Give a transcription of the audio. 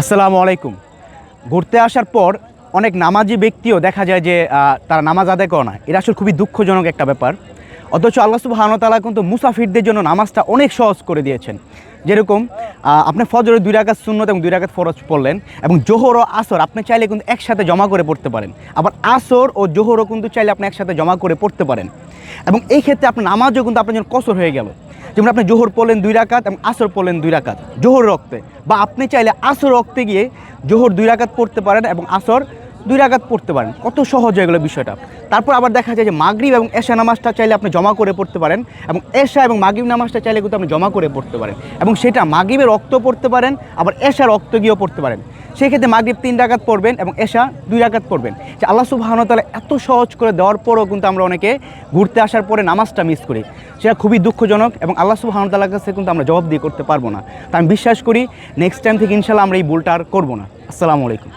আসসালামু আলাইকুম। ঘুরতে আসার পর অনেক নামাজি ব্যক্তিও দেখা যায় যে তারা নামাজ আদায় করে না। এটা আসলে খুবই দুঃখজনক একটা ব্যাপার। অথচ আল্লাহ সুবহানাহু ওয়া কিন্তু মুসাফিরদের জন্য নামাজটা অনেক সহজ করে দিয়েছেন। যেরকম আপনি ফজরের দুই রাকাত সুন্নত এবং দুই রাকাত ফরজ পড়লেন এবং জোহর ও আসর আপনি চাইলে কিন্তু একসাথে জমা করে পড়তে পারেন। আবার আসর ও জোহরও কিন্তু চাইলে আপনি একসাথে জমা করে পড়তে পারেন। এবং এই ক্ষেত্রে আপনার নামাজও কিন্তু আপনার জন্য কসর হয়ে গেল। যেমন আপনি জোহর পড়লেন দুই রাকাত এবং আসর পড়লেন দুই রাকাত। জোহর রক্তে। বা আপনি চাইলে আসর রক্তে গিয়ে জোহর দুই রাকাত পড়তে পারেন এবং আসর দুই রাকাত পড়তে পারেন। কত সহজ হয়ে গেলো বিষয়টা। তারপর আবার দেখা যায় যে মাগরিব এবং এশা নামাজটা চাইলে আপনি জমা করে পড়তে পারেন এবং এশা এবং মাগরিব নামাজটা চাইলে কিন্তু আপনি জমা করে পড়তে পারেন এবং সেটা মাগরিবের রক্ত পড়তে পারেন, আবার এশা রক্ত গিয়েও পড়তে পারেন। সেই ক্ষেত্রে মাগরিব তিন রাকাত পড়বেন এবং এশা দুই রাকাত পড়বেন। যে আল্লাহ তাআলা এত সহজ করে দেওয়ার পরও কিন্তু আমরা অনেকে ঘুরতে আসার পরে নামাজটা মিস করি। সেটা খুবই দুঃখজনক এবং আল্লাহ তাআলার কাছে কিন্তু আমরা জবাব দিয়ে করতে পারব না। তা আমি বিশ্বাস করি নেক্সট টাইম থেকে ইনশাল্লাহ আমরা এই ভুলটা আর করব না। আসসালামু আলাইকুম।